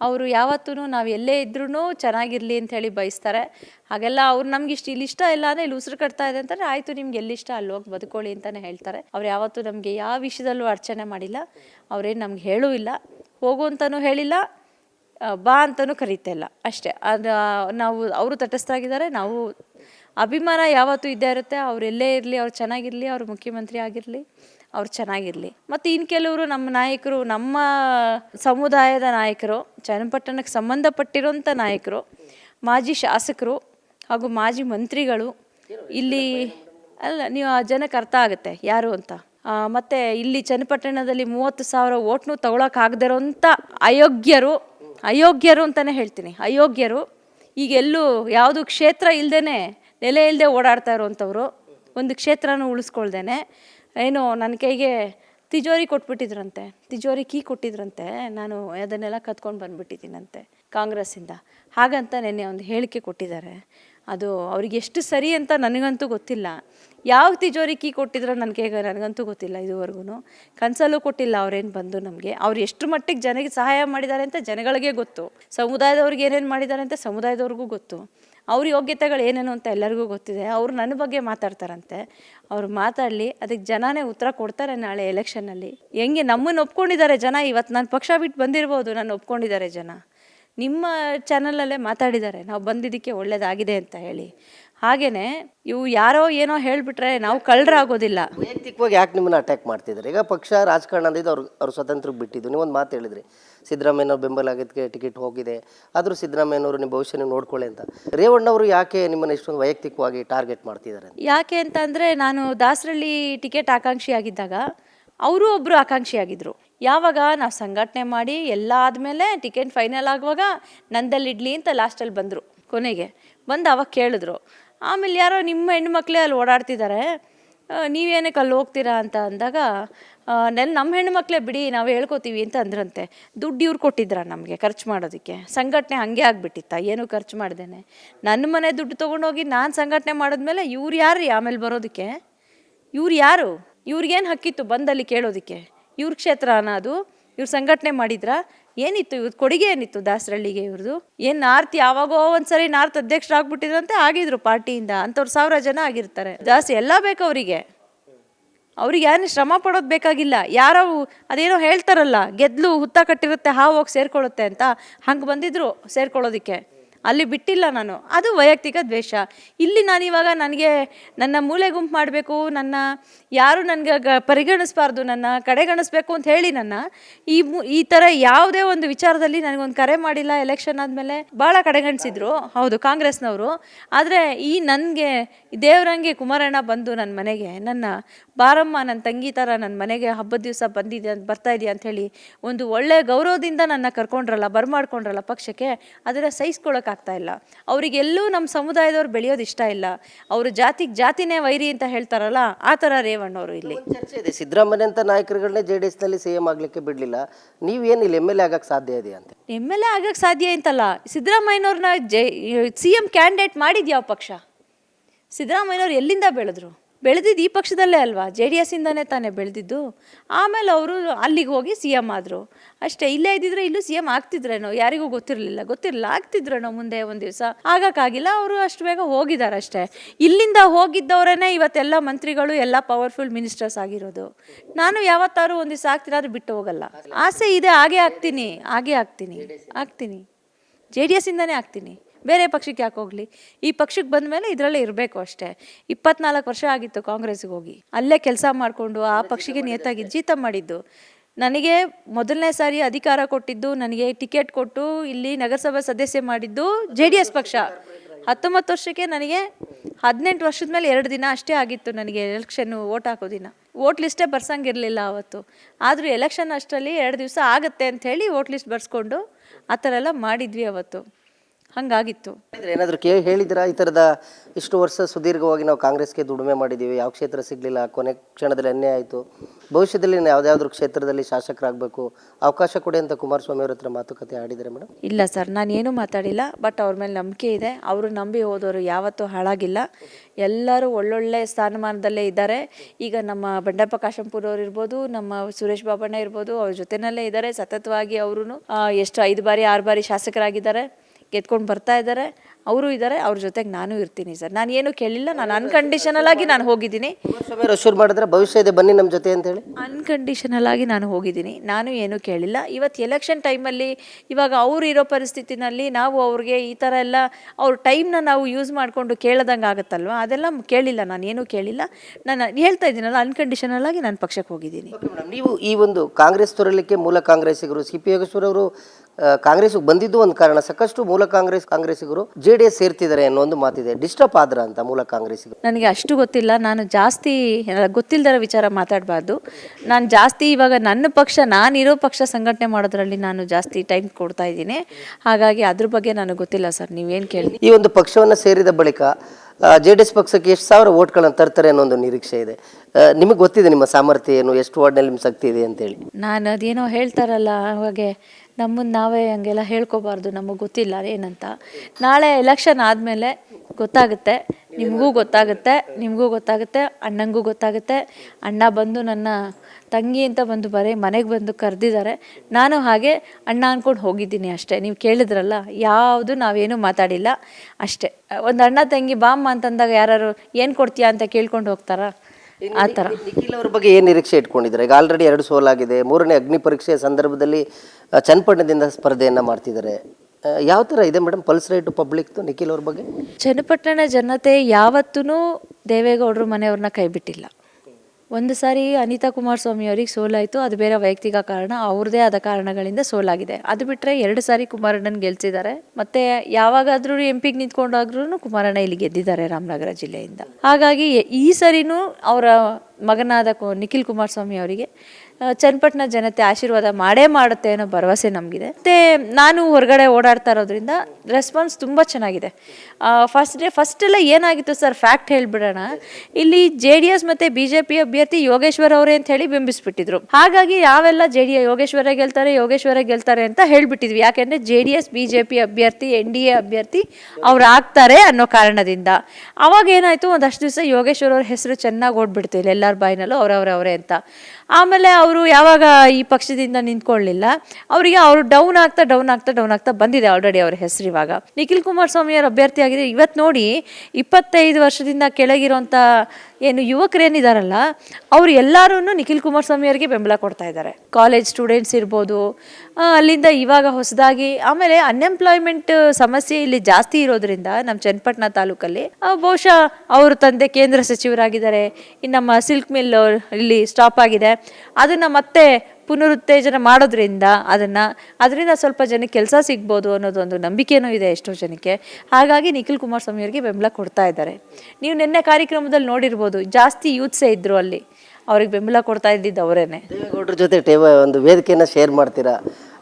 ಅವರು ಯಾವತ್ತೂ ನಾವು ಎಲ್ಲೇ ಇದ್ರೂ ಚೆನ್ನಾಗಿರಲಿ ಅಂತ ಹೇಳಿ ಬಯಸ್ತಾರೆ. ಹಾಗೆಲ್ಲ ಅವ್ರು ನಮ್ಗೆ ಇಷ್ಟು, ಇಲ್ಲಿ ಇಷ್ಟ ಇಲ್ಲ ಅಂದರೆ ಇಲ್ಲಿ ಉಸಿರು ಕಟ್ತಾ ಇದೆ ಅಂತಂದರೆ ಆಯಿತು, ನಿಮ್ಗೆ ಎಲ್ಲಿಷ್ಟ ಅಲ್ಲಿ ಹೋಗಿ ಬದುಕೊಳ್ಳಿ ಅಂತಲೇ ಹೇಳ್ತಾರೆ. ಅವ್ರು ಯಾವತ್ತೂ ನಮಗೆ ಯಾವ ವಿಷಯದಲ್ಲೂ ಅರ್ಚನೆ ಮಾಡಿಲ್ಲ. ಅವ್ರೇನು ನಮ್ಗೆ ಹೇಳೂ ಇಲ್ಲ. ಹೋಗು ಅಂತಲೂ ಹೇಳಿಲ್ಲ, ಬಾ ಅಂತಲೂ ಕರೀತಾ ಇಲ್ಲ. ಅಷ್ಟೇ. ಅದು, ನಾವು, ಅವರು ತಟಸ್ಥರಾಗಿದ್ದಾರೆ, ನಾವು ಅಭಿಮಾನ ಯಾವತ್ತೂ ಇದ್ದೇ ಇರುತ್ತೆ. ಅವ್ರು ಎಲ್ಲೇ ಇರಲಿ, ಅವ್ರು ಚೆನ್ನಾಗಿರಲಿ, ಅವ್ರು ಮುಖ್ಯಮಂತ್ರಿ ಆಗಿರಲಿ, ಅವ್ರು ಚೆನ್ನಾಗಿರಲಿ. ಮತ್ತು ಇನ್ನು ಕೆಲವರು ನಮ್ಮ ನಾಯಕರು, ನಮ್ಮ ಸಮುದಾಯದ ನಾಯಕರು, ಚನ್ನಪಟ್ಟಣಕ್ಕೆ ಸಂಬಂಧಪಟ್ಟಿರೋಂಥ ನಾಯಕರು, ಮಾಜಿ ಶಾಸಕರು ಹಾಗೂ ಮಾಜಿ ಮಂತ್ರಿಗಳು ಇಲ್ಲಿ ಅಲ್ಲ, ನೀವು ಆ ಜನಕ್ಕೆ ಅರ್ಥ ಆಗುತ್ತೆ ಯಾರು ಅಂತ. ಮತ್ತು ಇಲ್ಲಿ ಚನ್ನಪಟ್ಟಣದಲ್ಲಿ ಮೂವತ್ತು ಸಾವಿರ ಓಟ್ನು ತಗೊಳಕ್ಕಾಗದಿರೋಂಥ ಅಯೋಗ್ಯರು ಅಯೋಗ್ಯರು ಅಂತಲೇ ಹೇಳ್ತೀನಿ. ಅಯೋಗ್ಯರು ಈಗ ಎಲ್ಲೂ ಯಾವುದು ಕ್ಷೇತ್ರ ಇಲ್ಲದೇ ನೆಲೆ ಇಲ್ಲದೆ ಓಡಾಡ್ತಾ ಇರೋವಂಥವ್ರು ಒಂದು ಕ್ಷೇತ್ರನೂ ಉಳಿಸ್ಕೊಳ್ದೇನೆ. ಏನು ನನ್ನ ಕೈಗೆ ತಿಜೋರಿ ಕೊಟ್ಬಿಟ್ಟಿದ್ರಂತೆ. ತಿಜೋರಿ ಕೀ ಕೊಟ್ಟಿದ್ರಂತೆ. ನಾನು ಅದನ್ನೆಲ್ಲ ಕತ್ಕೊಂಡು ಬಂದ್ಬಿಟ್ಟಿದ್ದೀನಂತೆ ಕಾಂಗ್ರೆಸ್ಸಿಂದ. ಹಾಗಂತ ನೆನ್ನೆ ಒಂದು ಹೇಳಿಕೆ ಕೊಟ್ಟಿದ್ದಾರೆ. ಅದು ಅವ್ರಿಗೆ ಎಷ್ಟು ಸರಿ ಅಂತ ನನಗಂತೂ ಗೊತ್ತಿಲ್ಲ. ಯಾವ ತಿಜೋರಿ ಕೀ ಕೊಟ್ಟಿದ್ರೋ ನನಗೆ ನನಗಂತೂ ಗೊತ್ತಿಲ್ಲ ಇದುವರೆಗೂ ಕನಸಲ್ಲೂ ಕೊಟ್ಟಿಲ್ಲ ಅವ್ರೇನು ಬಂದು ನಮಗೆ. ಅವ್ರು ಎಷ್ಟು ಮಟ್ಟಿಗೆ ಜನಕ್ಕೆ ಸಹಾಯ ಮಾಡಿದ್ದಾರೆ ಅಂತ ಜನಗಳಿಗೆ ಗೊತ್ತು. ಸಮುದಾಯದವ್ರಿಗೆ ಏನೇನು ಮಾಡಿದ್ದಾರೆ ಅಂತ ಸಮುದಾಯದವ್ರಿಗೂ ಗೊತ್ತು. ಅವ್ರ ಯೋಗ್ಯತೆಗಳು ಏನೇನು ಅಂತ ಎಲ್ಲರಿಗೂ ಗೊತ್ತಿದೆ. ಅವ್ರು ನನ್ನ ಬಗ್ಗೆ ಮಾತಾಡ್ತಾರಂತೆ. ಅವ್ರು ಮಾತಾಡಲಿ, ಅದಕ್ಕೆ ಜನನೇ ಉತ್ತರ ಕೊಡ್ತಾರೆ ನಾಳೆ ಎಲೆಕ್ಷನ್ನಲ್ಲಿ ಹೆಂಗೆ ನಮ್ಮನ್ನು ಒಪ್ಕೊಂಡಿದ್ದಾರೆ ಜನ? ಇವತ್ತು ನಾನು ಪಕ್ಷ ಬಿಟ್ಟು ಬಂದಿರ್ಬೋದು ನಾನು ಒಪ್ಕೊಂಡಿದ್ದಾರೆ ಜನ. ನಿಮ್ಮ ಚಾನಲಲ್ಲೇ ಮಾತಾಡಿದ್ದಾರೆ ನಾವು ಬಂದಿದ್ದಕ್ಕೆ ಒಳ್ಳೇದಾಗಿದೆ ಅಂತ ಹೇಳಿ. ಹಾಗೆಯೇ ಇವು ಯಾರೋ ಏನೋ ಹೇಳಿಬಿಟ್ರೆ ನಾವು ಕಳ್ಳರಾಗೋದಿಲ್ಲ. ವೈಯಕ್ತಿಕವಾಗಿ ಯಾಕೆ ನಿಮ್ಮನ್ನ ಅಟ್ಯಾಕ್ ಮಾಡ್ತಿದ್ದಾರೆ? ಈಗ ಪಕ್ಷ ರಾಜಕಾರಣದಿಂದ ಅವ್ರು ಅವ್ರು ಸ್ವತಂತ್ರಕ್ಕೆ ಬಿಟ್ಟಿದ್ದು. ನೀವು ಒಂದು ಮಾತು ಹೇಳಿದ್ರಿ ಸಿದ್ದರಾಮಯ್ಯನವ್ರು ಬೆಂಬಲ ಆಗಿದ್ದಕ್ಕೆ ಟಿಕೆಟ್ ಹೋಗಿದೆ. ಆದರೂ ಸಿದ್ದರಾಮಯ್ಯನವರು ನಿಮ್ಮ ಭವಿಷ್ಯ ನೀವು ನೋಡ್ಕೊಳ್ಳಿ ಅಂತ. ರೇವಣ್ಣವರು ಯಾಕೆ ನಿಮ್ಮನ್ನು ಇಷ್ಟೊಂದು ವೈಯಕ್ತಿಕವಾಗಿ ಟಾರ್ಗೆಟ್ ಮಾಡ್ತಿದ್ದಾರೆ ಅಂತ? ಯಾಕೆ ಅಂತಂದರೆ ನಾನು ದಾಸರಳ್ಳಿ ಟಿಕೆಟ್ ಆಕಾಂಕ್ಷಿಯಾಗಿದ್ದಾಗ ಅವರು ಒಬ್ಬರು ಆಕಾಂಕ್ಷಿಯಾಗಿದ್ದರು ಯಾವಾಗ ನಾವು ಸಂಘಟನೆ ಮಾಡಿ ಎಲ್ಲ ಆದಮೇಲೆ ಟಿಕೆಟ್ ಫೈನಲ್ ಆಗುವಾಗ ನಂದಲ್ಲಿ ಇಡ್ಲಿ ಅಂತ ಲಾಸ್ಟಲ್ಲಿ ಬಂದರು ಕೊನೆಗೆ. ಬಂದು ಅವಾಗ ಕೇಳಿದ್ರು. ಆಮೇಲೆ ಯಾರೋ ನಿಮ್ಮ ಹೆಣ್ಮಕ್ಳೇ ಅಲ್ಲಿ ಓಡಾಡ್ತಿದ್ದಾರೆ ನೀವೇನಕ್ಕೆ ಅಲ್ಲಿ ಹೋಗ್ತೀರಾ ಅಂತ ಅಂದಾಗ ನೆಲ್ ನಮ್ಮ ಹೆಣ್ಮಕ್ಳೇ ಬಿಡಿ, ನಾವು ಹೇಳ್ಕೊತೀವಿ ಅಂತ ಅಂದ್ರಂತೆ. ದುಡ್ಡು ಇವ್ರು ಕೊಟ್ಟಿದ್ರ ನಮಗೆ ಖರ್ಚು ಮಾಡೋದಕ್ಕೆ. ಸಂಘಟನೆ ಹಾಗೆ ಆಗಿಬಿಟ್ಟಿತ್ತ? ಏನು ಖರ್ಚು ಮಾಡ್ದೇನೆ? ನನ್ನ ಮನೆ ದುಡ್ಡು ತೊಗೊಂಡೋಗಿ ನಾನು ಸಂಘಟನೆ ಮಾಡಿದ್ಮೇಲೆ ಇವ್ರು ಯಾರು ರೀ ಆಮೇಲೆ ಬರೋದಕ್ಕೆ? ಇವ್ರು ಯಾರು? ಇವ್ರಿಗೇನು ಹಕ್ಕಿತ್ತು ಬಂದಲ್ಲಿ ಕೇಳೋದಕ್ಕೆ? ಇವ್ರ ಕ್ಷೇತ್ರ ಅದು. ಇವ್ರು ಸಂಘಟನೆ ಮಾಡಿದ್ರ ಏನಿತ್ತು? ಇವ್ರ ಕೊಡುಗೆ ಏನಿತ್ತು ದಾಸರಳ್ಳಿಗೆ ಇವ್ರದ್ದು ಏನು ನಾರ್ತ್ ಯಾವಾಗೋ ಒಂದ್ಸರಿ ನಾರ್ತ್ ಅಧ್ಯಕ್ಷರಾಗ್ಬಿಟ್ಟಿದ್ರಂತೆ ಆಗಿದ್ರು ಪಾರ್ಟಿಯಿಂದ. ಅಂಥವ್ರು ಸಾವಿರ ಜನ ಆಗಿರ್ತಾರೆ. ಜಾಸ್ತಿ ಎಲ್ಲ ಬೇಕು ಅವರಿಗೆ. ಅವ್ರಿಗೆ ಯಾರು ಶ್ರಮ ಪಡೋದು ಬೇಕಾಗಿಲ್ಲ. ಯಾರೋ ಅದೇನೋ ಹೇಳ್ತಾರಲ್ಲ, ಗೆದ್ಲು ಹುತ್ತ ಕಟ್ಟಿರುತ್ತೆ, ಹಾವು ಹೋಗಿ ಸೇರ್ಕೊಳ್ಳುತ್ತೆ ಅಂತ. ಹಂಗೆ ಬಂದಿದ್ರು ಸೇರ್ಕೊಳ್ಳೋದಕ್ಕೆ. ಅಲ್ಲಿ ಬಿಟ್ಟಿಲ್ಲ ನಾನು. ಅದು ವೈಯಕ್ತಿಕ ದ್ವೇಷ. ಇಲ್ಲಿ ನಾನು ಇವಾಗ ನನಗೆ ನನ್ನ ಮೂಲೆ ಗುಂಪು ಮಾಡಬೇಕು, ನನ್ನ ಯಾರು ನನಗೆ ಗ ಪರಿಗಣಿಸಬಾರ್ದು, ನನ್ನ ಕಡೆಗಣಿಸ್ಬೇಕು ಅಂತ ಹೇಳಿ ನನ್ನ ಈ ಈ ಥರ ಯಾವುದೇ ಒಂದು ವಿಚಾರದಲ್ಲಿ ನನಗೊಂದು ಕರೆ ಮಾಡಿಲ್ಲ, ಎಲೆಕ್ಷನ್ ಆದಮೇಲೆ ಭಾಳ ಕಡೆಗಣಿಸಿದ್ರು. ಹೌದು, ಕಾಂಗ್ರೆಸ್ನವರು. ಆದರೆ ಈ ನನಗೆ, ದೇವರಂಗೆ ಕುಮಾರಣ್ಣ ಬಂದು ನನ್ನ ಮನೆಗೆ, ನನ್ನ ಬಾರಮ್ಮ ನನ್ನ ತಂಗಿ ಥರ ನನ್ನ ಮನೆಗೆ ಹಬ್ಬದ ದಿವಸ ಬಂದಿದೆ ಅಂತ ಬರ್ತಾ ಇದೆಯಾ ಅಂಥೇಳಿ ಒಂದು ಒಳ್ಳೆ ಗೌರವದಿಂದ ನನ್ನ ಕರ್ಕೊಂಡ್ರಲ್ಲ ಬರ್ಮಾಡ್ಕೊಂಡ್ರಲ್ಲ ಪಕ್ಷಕ್ಕೆ ಅದನ್ನು ಸಹಿಸ್ಕೊಳ್ಳೋಕ್ಕಾಗ್ತಾ ಇಲ್ಲ. ಅವರಿಗೆಲ್ಲೂ ನಮ್ಮ ಸಮುದಾಯದವ್ರು ಬೆಳೆಯೋದು ಇಷ್ಟ ಇಲ್ಲ. ಅವರು ಜಾತಿಗೆ ಜಾತಿನೇ ವೈರಿ ಅಂತ ಹೇಳ್ತಾರಲ್ಲ ಆ ಥರ ರೇವಣ್ಣವರು ಇಲ್ಲಿ. ಚರ್ಚೆ ಇದೆ. ಸಿದ್ದರಾಮಯ್ಯ ಅಂತ ನಾಯಕರುಗಳನ್ನೇ ಜೆ ಡಿ ಎಸ್ನಲ್ಲಿ ಸಿ ಎಂ ಆಗಲಿಕ್ಕೆ ಬಿಡಲಿಲ್ಲ. ನೀವೇನು ಇಲ್ಲಿ ಎಂ ಎಲ್ ಎ ಆಗಕ್ಕೆ ಸಾಧ್ಯ ಇದೆಯಾ ಅಂತ? ಎಂ ಎಲ್ ಎ ಆಗಕ್ಕೆ ಸಾಧ್ಯ ಅಂತಲ್ಲ. ಸಿದ್ದರಾಮಯ್ಯನವ್ರನ್ನ ಜೆ ಸಿ ಎಂ ಕ್ಯಾಂಡಿಡೇಟ್ ಮಾಡಿದ್ಯಾವ ಪಕ್ಷ? ಸಿದ್ದರಾಮಯ್ಯನವ್ರು ಎಲ್ಲಿಂದ ಬೆಳೆದ್ರು? ಬೆಳೆದಿದ್ದು ಈ ಪಕ್ಷದಲ್ಲೇ ಅಲ್ವಾ? ಜೆ ಡಿ ಎಸ್ಸಿಂದನೇ ತಾನೇ ಬೆಳೆದಿದ್ದು. ಆಮೇಲೆ ಅವರು ಅಲ್ಲಿಗೆ ಹೋಗಿ ಸಿ ಎಂ ಆದರು. ಅಷ್ಟೇ, ಇಲ್ಲೇ ಇದ್ದಿದ್ರೆ ಇಲ್ಲೂ ಸಿ ಎಂ ಆಗ್ತಿದ್ರೇನೋ? ಯಾರಿಗೂ ಗೊತ್ತಿರಲಿಲ್ಲ. ಗೊತ್ತಿರಲಿಲ್ಲ, ಆಗ್ತಿದ್ರೇನೋ ಮುಂದೆ ಒಂದು ದಿವಸ? ಆಗೋಕ್ಕಾಗಿಲ್ಲ, ಅವರು ಅಷ್ಟು ಬೇಗ ಹೋಗಿದ್ದಾರೆ ಅಷ್ಟೇ. ಇಲ್ಲಿಂದ ಹೋಗಿದ್ದವರೇ ಇವತ್ತೆಲ್ಲ ಮಂತ್ರಿಗಳು, ಎಲ್ಲ ಪವರ್ಫುಲ್ ಮಿನಿಸ್ಟರ್ಸ್ ಆಗಿರೋದು. ನಾನು ಯಾವತ್ತಾರು ಒಂದು ದಿವಸ ಆಗ್ತಿರಾದ್ರೂ ಬಿಟ್ಟು ಹೋಗಲ್ಲ. ಆಸೆ ಇದೆ, ಹಾಗೆ ಆಗ್ತೀನಿ ಹಾಗೆ ಆಗ್ತೀನಿ ಆಗ್ತೀನಿ. ಜೆ ಡಿ ಎಸ್ಸಿಂದನೇ ಆಗ್ತೀನಿ. ಬೇರೆ ಪಕ್ಷಕ್ಕೆ ಯಾಕೆ ಹೋಗಲಿ? ಈ ಪಕ್ಷಕ್ಕೆ ಬಂದ ಮೇಲೆ ಇದರಲ್ಲೇ ಇರಬೇಕು ಅಷ್ಟೇ. ಇಪ್ಪತ್ನಾಲ್ಕು ವರ್ಷ ಆಗಿತ್ತು ಕಾಂಗ್ರೆಸ್ಗೆ ಹೋಗಿ. ಅಲ್ಲೇ ಕೆಲಸ ಮಾಡಿಕೊಂಡು ಆ ಪಕ್ಷಕ್ಕೆ ನಿಯತ್ತಾಗಿ ಜೀತ ಮಾಡಿದ್ದು. ನನಗೆ ಮೊದಲನೇ ಸಾರಿ ಅಧಿಕಾರ ಕೊಟ್ಟಿದ್ದು, ನನಗೆ ಟಿಕೆಟ್ ಕೊಟ್ಟು ಇಲ್ಲಿ ನಗರಸಭಾ ಸದಸ್ಯ ಮಾಡಿದ್ದು ಜೆ ಡಿ ಎಸ್ ಪಕ್ಷ. ಹತ್ತೊಂಬತ್ತು ವರ್ಷಕ್ಕೆ ನನಗೆ ಹದಿನೆಂಟು ವರ್ಷದ ಮೇಲೆ ಎರಡು ದಿನ ಅಷ್ಟೇ ಆಗಿತ್ತು ನನಗೆ ಎಲೆಕ್ಷನ್ನು ಓಟ್ ಹಾಕೋ ದಿನ. ವೋಟ್ ಲಿಸ್ಟೇ ಬರ್ಸಂಗಿರಲಿಲ್ಲ ಅವತ್ತು. ಆದರೂ ಎಲೆಕ್ಷನ್ ಅಷ್ಟರಲ್ಲಿ ಎರಡು ದಿವಸ ಆಗುತ್ತೆ ಅಂಥೇಳಿ ವೋಟ್ ಲಿಸ್ಟ್ ಬರ್ಸ್ಕೊಂಡು ಆ ಥರ ಎಲ್ಲ ಮಾಡಿದ್ವಿ ಅವತ್ತು. ಹಾಗಾಗಿತ್ತು. ಏನಾದರೂ ಕೇ ಹೇಳಿದ್ರಾ ಈ ಥರದ ಇಷ್ಟು ವರ್ಷ ಸುದೀರ್ಘವಾಗಿ ನಾವು ಕಾಂಗ್ರೆಸ್ಗೆ ದುಡಿಮೆ ಮಾಡಿದ್ದೀವಿ. ಯಾವ ಕ್ಷೇತ್ರ ಸಿಗಲಿಲ್ಲ? ಕೊನೆ ಕ್ಷಣದಲ್ಲಿ ಅನ್ಯಾಯ ಆಯಿತು. ಭವಿಷ್ಯದಲ್ಲಿ ಯಾವುದಾದ್ರೂ ಕ್ಷೇತ್ರದಲ್ಲಿ ಶಾಸಕರಾಗಬೇಕು. ಅವಕಾಶ ಕೊಡಿ ಅಂತ ಕುಮಾರಸ್ವಾಮಿ ಅವ್ರ ಹತ್ರ ಮಾತುಕತೆ ಆಡಿದರೆ ಮೇಡಮ್? ಇಲ್ಲ ಸರ್ ನಾನೇನು ಮಾತಾಡಿಲ್ಲ. ಬಟ್ ಅವ್ರ ಮೇಲೆ ನಂಬಿಕೆ ಇದೆ. ಅವರು ನಂಬಿ ಹೋದವರು ಯಾವತ್ತೂ ಹಾಳಾಗಿಲ್ಲ. ಎಲ್ಲರೂ ಒಳ್ಳೊಳ್ಳೆ ಸ್ಥಾನಮಾನದಲ್ಲೇ ಇದ್ದಾರೆ. ಈಗ ನಮ್ಮ ಬಂಡಪ್ಪ ಕಾಶಂಪುರ ಅವರು ಇರ್ಬೋದು ನಮ್ಮ ಸುರೇಶ್ ಬಾಬಣ್ಣ ಇರ್ಬೋದು ಅವ್ರ ಜೊತೆನಲ್ಲೇ ಇದ್ದಾರೆ ಸತತವಾಗಿ ಅವರು ಎಷ್ಟು ಐದು ಬಾರಿ ಆರು ಬಾರಿ ಶಾಸಕರಾಗಿದ್ದಾರೆ. ಗೆದ್ಕೊಂಡು ಬರ್ತಾ ಇದ್ದಾರೆ ಅವರು ಇದ್ದಾರೆ ಅವ್ರ ಜೊತೆಗೆ ನಾನು ಇರ್ತೀನಿ ಸರ್. ನಾನು ಏನು ಕೇಳಿಲ್ಲ ನಾನು ಅನ್ಕಂಡೀಷನಲ್ ಆಗಿ ನಾನು ಹೋಗಿದ್ದೀನಿ. ಅಶ್ಯೂರ್ ಮಾಡಿದ್ರೆ ಭವಿಷ್ಯ ಇದೆ ಬನ್ನಿ ನಮ್ಮ ಜೊತೆ ಅಂತೇಳಿ. ಅನ್ಕಂಡೀಷನಲ್ ಆಗಿ ನಾನು ಹೋಗಿದ್ದೀನಿ. ನಾನು ಏನು ಕೇಳಿಲ್ಲ. ಇವತ್ತು ಎಲೆಕ್ಷನ್ ಟೈಮಲ್ಲಿ ಇವಾಗ ಅವ್ರು ಇರೋ ಪರಿಸ್ಥಿತಿನಲ್ಲಿ ನಾವು ಅವ್ರಿಗೆ ಈ ಥರ ಎಲ್ಲ ಅವ್ರ ಟೈಮ್ನ ನಾವು ಯೂಸ್ ಮಾಡಿಕೊಂಡು ಕೇಳ್ದಂಗೆ ಆಗುತ್ತಲ್ವ? ಅದೆಲ್ಲ ಕೇಳಿಲ್ಲ ನಾನು ಏನೂ ಕೇಳಿಲ್ಲ. ನಾನು ಹೇಳ್ತಾ ಇದ್ದೀನಲ್ಲ ಅನ್ಕಂಡೀಷನಲ್ ಆಗಿ ನಾನು ಪಕ್ಷಕ್ಕೆ ಹೋಗಿದ್ದೀನಿ. ಓಕೆ ಮೇಡಮ್ ನೀವು ಈ ಒಂದು ಕಾಂಗ್ರೆಸ್ ತೊರಲಿಕ್ಕೆ ಮೂಲ ಕಾಂಗ್ರೆಸ್ಸಿಗರು ಸಿ ಪಿ ಯೋಗೇಶ್ವರ ಅವರು ಕಾಂಗ್ರೆಸ್ಗೆ ಬಂದಿದ್ದು ಒಂದು ಕಾರಣ ಸಾಕಷ್ಟು ಮೂಲ ಕಾಂಗ್ರೆಸ್ ಕಾಂಗ್ರೆಸ್ಸಿಗರು ಜೆ ಡಿ ಎಸ್ ಸೇರ್ತಿದ್ದಾರೆ ಅನ್ನೋ ಒಂದು ಮಾತಿದೆ. ಡಿಸ್ಟರ್ಬ್ ಆದ್ರ ಅಂತ ಮೂಲ ಕಾಂಗ್ರೆಸ್ಸಿಗರು. ನನಗೆ ಅಷ್ಟು ಗೊತ್ತಿಲ್ಲ. ನಾನು ಜಾಸ್ತಿ ಗೊತ್ತಿಲ್ಲದರ ವಿಚಾರ ಮಾತಾಡಬಾರ್ದು. ನಾನು ಜಾಸ್ತಿ ಇವಾಗ ನನ್ನ ಪಕ್ಷ ನಾನಿರೋ ಪಕ್ಷ ಸಂಘಟನೆ ಮಾಡೋದ್ರಲ್ಲಿ ನಾನು ಜಾಸ್ತಿ ಟೈಮ್ ಕೊಡ್ತಾ ಇದ್ದೀನಿ. ಹಾಗಾಗಿ ಅದ್ರ ಬಗ್ಗೆ ನನಗೆ ಗೊತ್ತಿಲ್ಲ ಸರ್. ನೀವೇನು ಕೇಳಿ ಈ ಒಂದು ಪಕ್ಷವನ್ನು ಸೇರಿದ ಬಳಿಕ ಜೆ ಡಿ ಎಸ್ ಪಕ್ಷಕ್ಕೆ ಎಷ್ಟು ಸಾವಿರ ಓಟ್ಗಳನ್ನು ತರ್ತಾರೆ ಅನ್ನೋ ಒಂದು ನಿರೀಕ್ಷೆ ಇದೆ. ನಿಮಗೆ ಗೊತ್ತಿದೆ ನಿಮ್ಮ ಸಾಮರ್ಥ್ಯ ಏನು ಎಷ್ಟು ವಾರ್ಡ್ನಲ್ಲಿ ನಿಮ್ಮ ಶಕ್ತಿ ಇದೆ ಅಂತೇಳಿ ನಾನು ಅದೇನೋ ಹೇಳ್ತಾರಲ್ಲ ಅವಾಗೆ ನಮ್ಮನ್ನು ನಾವೇ ಹಂಗೆಲ್ಲ ಹೇಳ್ಕೊಬಾರ್ದು, ನಮಗೆ ಗೊತ್ತಿಲ್ಲ ಏನಂತ ನಾಳೆ ಎಲೆಕ್ಷನ್ ಆದಮೇಲೆ ಗೊತ್ತಾಗುತ್ತೆ, ನಿಮಗೂ ಗೊತ್ತಾಗುತ್ತೆ ನಿಮಗೂ ಗೊತ್ತಾಗುತ್ತೆ, ಅಣ್ಣಂಗೂ ಗೊತ್ತಾಗುತ್ತೆ. ಅಣ್ಣ ಬಂದು ನನ್ನ ತಂಗಿ ಅಂತ ಬಂದು ಬರೀ ಮನೆಗೆ ಬಂದು ಕರೆದಿದ್ದಾರೆ. ನಾನು ಹಾಗೆ ಅಣ್ಣ ಅಂದ್ಕೊಂಡು ಹೋಗಿದ್ದೀನಿ ಅಷ್ಟೇ. ನೀವು ಕೇಳಿದ್ರಲ್ಲ, ಯಾವುದು ನಾವೇನು ಮಾತಾಡಿಲ್ಲ ಅಷ್ಟೇ. ಒಂದು ಅಣ್ಣ ತಂಗಿ, ಬಾಮ್ಮ ಅಂತಂದಾಗ ಯಾರು ಏನು ಕೊಡ್ತೀಯಾ ಅಂತ ಕೇಳ್ಕೊಂಡು ಹೋಗ್ತಾರಾ? ಆ ಥರ. ನಿಖಿಲ್ ಅವ್ರ ಬಗ್ಗೆ ಏನು ನಿರೀಕ್ಷೆ ಇಟ್ಕೊಂಡಿದ್ದಾರೆ? ಈಗ ಆಲ್ರೆಡಿ ಎರಡು ಸೋಲಾಗಿದೆ ಮೂರನೇ ಅಗ್ನಿ ಪರೀಕ್ಷೆಯ ಸಂದರ್ಭದಲ್ಲಿ ಆ, ಚನ್ನಪಟ್ಟಣದಿಂದ ಸ್ಪರ್ಧೆಯನ್ನು ಮಾಡ್ತಿದ್ದಾರೆ. ಆ, ಯಾವ ಥರ ಇದೆ ಮೇಡಮ್ ಪಲ್ಸ್ ರೈಟು ಪಬ್ಲಿಕ್ದು ನಿಖಿಲ್ ಅವ್ರ ಬಗ್ಗೆ? ಚನ್ನಪಟ್ಟಣ ಜನತೆ ಯಾವತ್ತೂ ದೇವೇಗೌಡರು ಮನೆಯವ್ರನ್ನ ಕೈ ಬಿಟ್ಟಿಲ್ಲ. ಒಂದು ಸಾರಿ ಅನಿತಾ ಕುಮಾರಸ್ವಾಮಿ ಅವರಿಗೆ ಸೋಲಾಯಿತು. ಅದು ಬೇರೆ ವೈಯಕ್ತಿಕ ಕಾರಣ. ಅವ್ರದ್ದೇ ಆದ ಕಾರಣಗಳಿಂದ ಸೋಲಾಗಿದೆ. ಅದು ಬಿಟ್ಟರೆ ಎರಡು ಸಾರಿ ಕುಮಾರಣ್ಣನ ಗೆಲ್ಸಿದ್ದಾರೆ. ಮತ್ತೆ ಯಾವಾಗಾದ್ರೂ ಎಂ ಪಿಗೆ ನಿಂತ್ಕೊಂಡಾಗ್ರೂ ಕುಮಾರಣ್ಣ ಇಲ್ಲಿ ಗೆದ್ದಿದ್ದಾರೆ ರಾಮನಗರ ಜಿಲ್ಲೆಯಿಂದ. ಹಾಗಾಗಿ ಈ ಸರಿನೂ ಅವರ ಮಗನಾದ ನಿಖಿಲ್ ಕುಮಾರಸ್ವಾಮಿ ಅವರಿಗೆ ಚನ್ನಪಟ್ಟಣ ಜನತೆ ಆಶೀರ್ವಾದ ಮಾಡೇ ಮಾಡುತ್ತೆ ಅನ್ನೋ ಭರವಸೆ ನಮಗಿದೆ. ಮತ್ತು ನಾನು ಹೊರಗಡೆ ಓಡಾಡ್ತಾ ಇರೋದ್ರಿಂದ ರೆಸ್ಪಾನ್ಸ್ ತುಂಬ ಚೆನ್ನಾಗಿದೆ. ಫಸ್ಟ್ ಡೇ ಫಸ್ಟ್ ಎಲ್ಲ ಏನಾಗಿತ್ತು ಸರ್ ಫ್ಯಾಕ್ಟ್ ಹೇಳಿಬಿಡೋಣ. ಇಲ್ಲಿ ಜೆ ಡಿ ಎಸ್ ಮತ್ತು ಬಿ ಜೆ ಪಿ ಅಭ್ಯರ್ಥಿ ಯೋಗೇಶ್ವರ ಅವರೇ ಅಂತ ಹೇಳಿ ಬಿಂಬಿಸ್ಬಿಟ್ಟಿದ್ರು. ಹಾಗಾಗಿ ಯಾವೆಲ್ಲ ಜೆ ಡಿ ಯೋಗೇಶ್ವರ ಗೆಲ್ತಾರೆ ಯೋಗೇಶ್ವರ ಗೆಲ್ತಾರೆ ಅಂತ ಹೇಳಿಬಿಟ್ಟಿದ್ವಿ. ಯಾಕೆಂದರೆ J D S B J P ಅಭ್ಯರ್ಥಿ ಎನ್ ಡಿ ಎ ಅಭ್ಯರ್ಥಿ ಅವ್ರು ಆಗ್ತಾರೆ ಅನ್ನೋ ಕಾರಣದಿಂದ. ಅವಾಗ ಏನಾಯಿತು? ಒಂದಷ್ಟು ದಿವಸ ಯೋಗೇಶ್ವರ ಅವ್ರ ಹೆಸರು ಚೆನ್ನಾಗಿ ಓಡ್ಬಿಡ್ತು ಇಲ್ಲಿ ಎಲ್ಲರ ಬಾಯಿನಲ್ಲೂ ಅವರವ್ರವ್ರೆ ಅಂತ. ಆಮೇಲೆ ಅವರು ಯಾವಾಗ ಈ ಪಕ್ಷದಿಂದ ನಿಂತ್ಕೊಳ್ಳಿಲ್ಲ, ಅವರಿಗೆ ಅವರು ಡೌನ್ ಆಗ್ತಾ ಡೌನ್ ಆಗ್ತಾ ಡೌನ್ ಆಗ್ತಾ ಬಂದಿದೆ ಆಲ್ರೆಡಿ ಅವ್ರ ಹೆಸರು ಇವಾಗ. ನಿಖಿಲ್ ಕುಮಾರಸ್ವಾಮಿ ಅವರು ಅಭ್ಯರ್ಥಿ ಆಗಿದೆ ಇವತ್ತು ನೋಡಿ ಇಪ್ಪತ್ತೈದು ವರ್ಷದಿಂದ ಕೆಳಗಿರುವಂಥ ಏನು ಯುವಕರೇನಿದಾರಲ್ಲ, ಅವರು ಎಲ್ಲರೂ ನಿಖಿಲ್ ಕುಮಾರಸ್ವಾಮಿ ಅವರಿಗೆ ಬೆಂಬಲ ಕೊಡ್ತಾ ಇದ್ದಾರೆ. ಕಾಲೇಜ್ ಸ್ಟೂಡೆಂಟ್ಸ್ ಇರ್ಬೋದು ಅಲ್ಲಿಂದ ಇವಾಗ ಹೊಸದಾಗಿ, ಆಮೇಲೆ ಅನ್ಎಂಪ್ಲಾಯ್ಮೆಂಟ್ ಸಮಸ್ಯೆ ಇಲ್ಲಿ ಜಾಸ್ತಿ ಇರೋದ್ರಿಂದ ನಮ್ಮ ಚನ್ನಪಟ್ಟಣ ತಾಲೂಕಲ್ಲಿ ಬಹುಶಃ ಅವರು ತಂದೆ ಕೇಂದ್ರ ಸಚಿವರಾಗಿದ್ದಾರೆ, ಇನ್ನು ನಮ್ಮ ಸಿಲ್ಕ್ ಮಿಲ್ ಇಲ್ಲಿ ಸ್ಟಾಪ್ ಆಗಿದೆ. ಅದನ್ನು ಮತ್ತೆ ಪುನರುತ್ತೇಜನ ಮಾಡೋದ್ರಿಂದ ಅದನ್ನು, ಅದರಿಂದ ಸ್ವಲ್ಪ ಜನಕ್ಕೆ ಕೆಲಸ ಸಿಗ್ಬೋದು ಅನ್ನೋದೊಂದು ನಂಬಿಕೆನೂ ಇದೆ ಎಷ್ಟೋ ಜನಕ್ಕೆ. ಹಾಗಾಗಿ ನಿಖಿಲ್ ಕುಮಾರಸ್ವಾಮಿ ಅವರಿಗೆ ಬೆಂಬಲ ಕೊಡ್ತಾ ಇದ್ದಾರೆ. ನೀವು ನಿನ್ನೆ ಕಾರ್ಯಕ್ರಮದಲ್ಲಿ ನೋಡಿರ್ಬೋದು, ಜಾಸ್ತಿ ಯೂತ್ಸೇ ಇದ್ದರು ಅಲ್ಲಿ. ಅವ್ರಿಗೆ ಬೆಂಬಲ ಕೊಡ್ತಾ ಇದ್ದಿದ್ದು ಅವರೇನೆ. ದೇವೇಗೌಡರ ಜೊತೆ ಟೇವ, ಒಂದು ವೇದಿಕೆಯನ್ನು ಶೇರ್ ಮಾಡ್ತೀರಾ?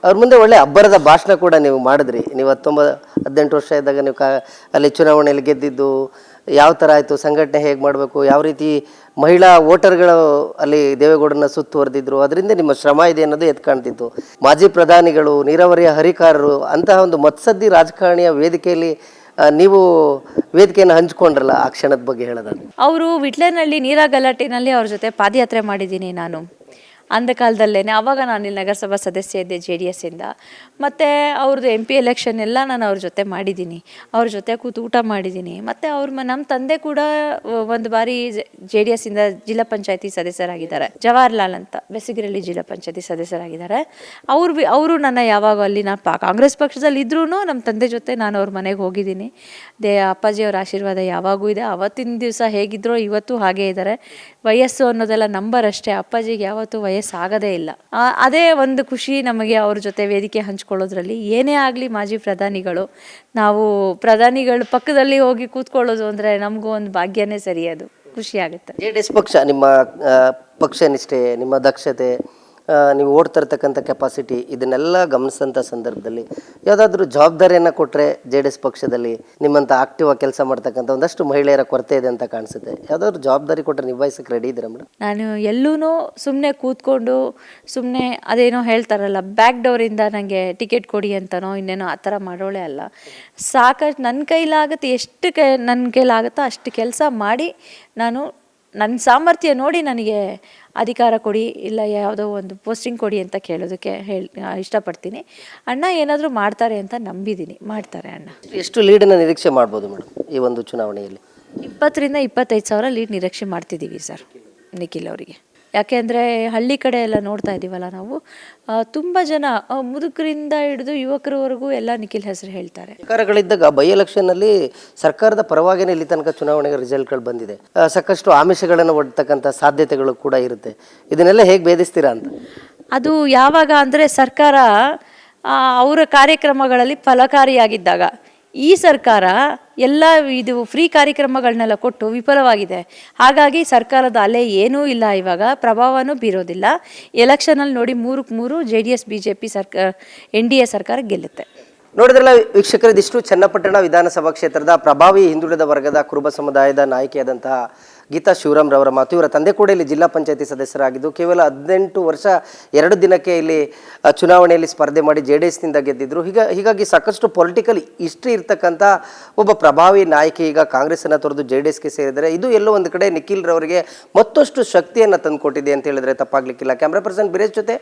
ಅವ್ರ ಮುಂದೆ ಒಳ್ಳೆ ಅಬ್ಬರದ ಭಾಷಣ ಕೂಡ ನೀವು ಮಾಡಿದ್ರಿ. ನೀವು ಹತ್ತೊಂಬತ್ತು ಹದಿನೆಂಟು ವರ್ಷ ಇದ್ದಾಗ ನೀವು ಕಾ, ಅಲ್ಲಿ ಚುನಾವಣೆಯಲ್ಲಿ ಗೆದ್ದಿದ್ದು, ಯಾವ ಥರ ಆಯಿತು, ಸಂಘಟನೆ ಹೇಗೆ ಮಾಡಬೇಕು, ಯಾವ ರೀತಿ ಮಹಿಳಾ ವೋಟರ್ಗಳು ಅಲ್ಲಿ ದೇವೇಗೌಡನ ಸುತ್ತುವರೆದಿದ್ರು ಅದರಿಂದ ನಿಮ್ಮ ಶ್ರಮ ಇದೆ ಅನ್ನೋದು ಎದ್ದು ಕಾಣ್ತಿತ್ತು. ಮಾಜಿ ಪ್ರಧಾನಿಗಳು ನೀರಾವರಿಯ ಹರಿಕಾರರು ಅಂತಹ ಒಂದು ಮತ್ಸದ್ದಿ ರಾಜಕಾರಣಿಯ ವೇದಿಕೆಯಲ್ಲಿ ನೀವು ವೇದಿಕೆಯನ್ನು ಹಂಚ್ಕೊಂಡ್ರಲ್ಲ ಆ ಕ್ಷಣದ ಬಗ್ಗೆ ಹೇಳೋದಾದ್ರೆ? ಅವರು ವಿಟ್ಲೆನಹಳ್ಳಿ ನೀರಾಗಲಾಟಿನಲ್ಲಿ ಅವ್ರ ಜೊತೆ ಪಾದಯಾತ್ರೆ ಮಾಡಿದ್ದೀನಿ ನಾನು. ಅಂದ ಕಾಲದಲ್ಲೇ ಆವಾಗ ನಾನು ಇಲ್ಲಿ ನಗರಸಭಾ ಸದಸ್ಯ ಇದ್ದೆ ಜೆ ಡಿ ಎಸ್ಸಿಂದ ಮತ್ತು ಅವ್ರದ್ದು ಎಂ ಪಿ ಎಲೆಕ್ಷನ್ ಎಲ್ಲ ನಾನು ಅವ್ರ ಜೊತೆ ಮಾಡಿದ್ದೀನಿ. ಅವ್ರ ಜೊತೆ ಕೂತು ಊಟ ಮಾಡಿದ್ದೀನಿ. ಮತ್ತು ಅವ್ರ ನಮ್ಮ ತಂದೆ ಕೂಡ ಒಂದು ಬಾರಿ ಜೆ ಡಿ ಎಸ್ಸಿಂದ ಜಿಲ್ಲಾ ಪಂಚಾಯತಿ ಸದಸ್ಯರಾಗಿದ್ದಾರೆ. ಜವಾಹರ್ಲಾಲ್ ಅಂತ, ಬೆಸಗಿರಳ್ಳಿ ಜಿಲ್ಲಾ ಪಂಚಾಯತಿ ಸದಸ್ಯರಾಗಿದ್ದಾರೆ. ಅವ್ರು ಅವರು ನನ್ನ ಯಾವಾಗ ಅಲ್ಲಿ ನಾನು ಪಾ, ಕಾಂಗ್ರೆಸ್ ಪಕ್ಷದಲ್ಲಿ ಇದ್ರೂ ನಮ್ಮ ತಂದೆ ಜೊತೆ ನಾನು ಅವ್ರ ಮನೆಗೆ ಹೋಗಿದ್ದೀನಿ. ದೇ ಅಪ್ಪಾಜಿಯವರ ಆಶೀರ್ವಾದ ಯಾವಾಗೂ ಇದೆ. ಅವತ್ತಿನ ದಿವಸ ಹೇಗಿದ್ರೋ ಇವತ್ತು ಹಾಗೇ ಇದ್ದಾರೆ ವಯಸ್ಸು ಅನ್ನೋದೆಲ್ಲ ನಂಬರ್ ಅಷ್ಟೇ ಅಪ್ಪಾಜಿಗೆ ಯಾವತ್ತೂ ವಯಸ್ಸಾಗದೇ ಇಲ್ಲ. ಅದೇ ಒಂದು ಖುಷಿ ನಮಗೆ ಅವ್ರ ಜೊತೆ ವೇದಿಕೆ ಹಂಚ್ಕೊಳ್ಳೋದ್ರಲ್ಲಿ. ಏನೇ ಆಗಲಿ ಮಾಜಿ ಪ್ರಧಾನಿಗಳು, ನಾವು ಪ್ರಧಾನಿಗಳ ಪಕ್ಕದಲ್ಲಿ ಹೋಗಿ ಕೂತ್ಕೊಳ್ಳೋದು ಅಂದರೆ ನಮಗೂ ಒಂದು ಭಾಗ್ಯನೇ ಸರಿ ಅದು. ಖುಷಿ ಆಗುತ್ತೆ. ಜೆ ಡಿ ಎಸ್ ಪಕ್ಷ ನಿಮ್ಮ ಪಕ್ಷ ನಿಷ್ಠೆ ನಿಮ್ಮ ದಕ್ಷತೆ ನೀವು ಓಡ್ತಾ ಇರ್ತಕ್ಕಂಥ ಕೆಪಾಸಿಟಿ ಇದನ್ನೆಲ್ಲ ಗಮನಿಸಿದಂಥ ಸಂದರ್ಭದಲ್ಲಿ ಯಾವುದಾದ್ರೂ ಜವಾಬ್ದಾರಿಯನ್ನು ಕೊಟ್ಟರೆ ಜೆ ಡಿ ಎಸ್ ಪಕ್ಷದಲ್ಲಿ ನಿಮ್ಮಂಥ ಆಕ್ಟಿವ್ ಆಗಿ ಕೆಲಸ ಮಾಡ್ತಕ್ಕಂಥ ಒಂದಷ್ಟು ಮಹಿಳೆಯರ ಕೊರತೆ ಇದೆ ಅಂತ ಕಾಣಿಸುತ್ತೆ. ಯಾವುದಾದ್ರು ಜವಾಬ್ದಾರಿ ಕೊಟ್ಟರೆ ನಿಭಾಯಿಸಕ್ಕೆ ರೆಡಿ ಇದ್ದೀರಾ ಮೇಡಮ್? ನಾನು ಎಲ್ಲೂ ಸುಮ್ಮನೆ ಕೂತ್ಕೊಂಡು ಸುಮ್ಮನೆ ಅದೇನೋ ಹೇಳ್ತಾರಲ್ಲ, ಬ್ಯಾಕ್ ಡೋರಿಂದ ನನಗೆ ಟಿಕೆಟ್ ಕೊಡಿ ಅಂತನೋ, ಇನ್ನೇನೋ ಆ ಥರ ಮಾಡೋಳೆ ಅಲ್ಲ. ಸಾಕಷ್ಟು ನನ್ನ ಕೈಲಾಗುತ್ತೆ, ಎಷ್ಟು ಕೆ ನನ್ನ ಕೈಲಾಗುತ್ತೋ ಅಷ್ಟು ಕೆಲಸ ಮಾಡಿ ನಾನು ನನ್ನ ಸಾಮರ್ಥ್ಯ ನೋಡಿ ನನಗೆ ಅಧಿಕಾರ ಕೊಡಿ ಇಲ್ಲ ಯಾವುದೋ ಒಂದು ಪೋಸ್ಟಿಂಗ್ ಕೊಡಿ ಅಂತ ಕೇಳೋದಕ್ಕೆ ಹೇಳಿ ಇಷ್ಟಪಡ್ತೀನಿ. ಅಣ್ಣ ಏನಾದರೂ ಮಾಡ್ತಾರೆ ಅಂತ ನಂಬಿದ್ದೀನಿ. ಮಾಡ್ತಾರೆ ಅಣ್ಣ. ಎಷ್ಟು ಲೀಡನ್ನು ನಿರೀಕ್ಷೆ ಮಾಡ್ಬೋದು ಮೇಡಮ್ ಈ ಒಂದು ಚುನಾವಣೆಯಲ್ಲಿ? ಇಪ್ಪತ್ತರಿಂದ ಇಪ್ಪತ್ತೈದು ಸಾವಿರ ಲೀಡ್ ನಿರೀಕ್ಷೆ ಮಾಡ್ತಿದ್ದೀವಿ ಸರ್ ನಿಖಿಲ್ ಅವರಿಗೆ. ಯಾಕೆಂದರೆ ಹಳ್ಳಿ ಕಡೆ ಎಲ್ಲ ನೋಡ್ತಾ ಇದ್ದೀವಲ್ಲ ನಾವು ತುಂಬ ಜನ ಮುದುಕರಿಂದ ಹಿಡಿದು ಯುವಕರವರೆಗೂ ಎಲ್ಲ ನಿಖಿಲ್ ಹೆಸರು ಹೇಳ್ತಾರೆ. ಸರ್ಕಾರಗಳಿದ್ದಾಗ ಬೈ ಎಲೆಕ್ಷನ್ನಲ್ಲಿ ಸರ್ಕಾರದ ಪರವಾಗಿನೇ ಇಲ್ಲಿ ತನಕ ಚುನಾವಣೆಗೆ ರಿಸಲ್ಟ್ಗಳು ಬಂದಿದೆ. ಸಾಕಷ್ಟು ಆಮಿಷಗಳನ್ನು ಒಡ್ತಕ್ಕಂಥ ಸಾಧ್ಯತೆಗಳು ಕೂಡ ಇರುತ್ತೆ. ಇದನ್ನೆಲ್ಲ ಹೇಗೆ ಭೇದಿಸ್ತೀರಾ ಅಂತ? ಅದು ಯಾವಾಗ ಅಂದರೆ ಸರ್ಕಾರ ಅವರ ಕಾರ್ಯಕ್ರಮಗಳಲ್ಲಿ ಫಲಕಾರಿಯಾಗಿದ್ದಾಗ ಈ ಸರ್ಕಾರ ಎಲ್ಲ ಇದು ಫ್ರೀ ಕಾರ್ಯಕ್ರಮಗಳನ್ನೆಲ್ಲ ಕೊಟ್ಟು ವಿಫಲವಾಗಿದೆ. ಹಾಗಾಗಿ ಸರ್ಕಾರದ ಅಲೆ ಏನೂ ಇಲ್ಲ ಇವಾಗ, ಪ್ರಭಾವನೂ ಬೀರೋದಿಲ್ಲ. ಎಲೆಕ್ಷನಲ್ಲಿ ನೋಡಿ ಮೂರಕ್ಕೆ ಮೂರು J D S B J P ಸರ್ಕ N D A ಸರ್ಕಾರ ಗೆಲ್ಲುತ್ತೆ. ನೋಡಿದ್ರಲ್ಲ ವೀಕ್ಷಕರು ಇದಿಷ್ಟು ಚನ್ನಪಟ್ಟಣ ವಿಧಾನಸಭಾ ಕ್ಷೇತ್ರದ ಪ್ರಭಾವಿ ಹಿಂದುಳಿದ ವರ್ಗದ ಕುರುಬ ಸಮುದಾಯದ ನಾಯಕಿಯಾದಂತಹ ಗೀತಾ ಶಿವರಾಮ್ರವರ ಮಾತು. ಇವರ ತಂದೆ ಕೂಡ ಇಲ್ಲಿ ಜಿಲ್ಲಾ ಪಂಚಾಯತಿ ಸದಸ್ಯರಾಗಿದ್ದು, ಕೇವಲ ಹದಿನೆಂಟು ವರ್ಷ ಎರಡು ದಿನಕ್ಕೆ ಇಲ್ಲಿ ಚುನಾವಣೆಯಲ್ಲಿ ಸ್ಪರ್ಧೆ ಮಾಡಿ ಜೆ ಡಿ ಎಸ್ನಿಂದ ಗೆದ್ದಿದ್ರು. ಹೀಗ, ಹೀಗಾಗಿ ಸಾಕಷ್ಟು ಪೊಲಿಟಿಕಲ್ ಹಿಸ್ಟ್ರಿ ಇರ್ತಕ್ಕಂಥ ಒಬ್ಬ ಪ್ರಭಾವಿ ನಾಯಕಿ ಈಗ ಕಾಂಗ್ರೆಸ್ಸನ್ನು ತೊರೆದು ಜೆ ಡಿ ಎಸ್ಗೆ ಸೇರಿದರೆ, ಇದು ಎಲ್ಲೋ ಒಂದು ಕಡೆ ನಿಖಿಲ್ ರವರಿಗೆ ಮತ್ತಷ್ಟು ಶಕ್ತಿಯನ್ನು ತಂದುಕೊಟ್ಟಿದೆ ಅಂತ ಹೇಳಿದ್ರೆ ತಪ್ಪಾಗ್ಲಿಕ್ಕಿಲ್ಲ. ಕ್ಯಾಮ್ರಾ ಪರ್ಸನ್ ಬಿರೇಶ್ ಜೊತೆ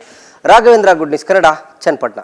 ರಾಘವೇಂದ್ರ ಗುಡ್ನಿಸ್ ಕನ್ನಡ ಚನ್ನಪಟ್ಟಣ.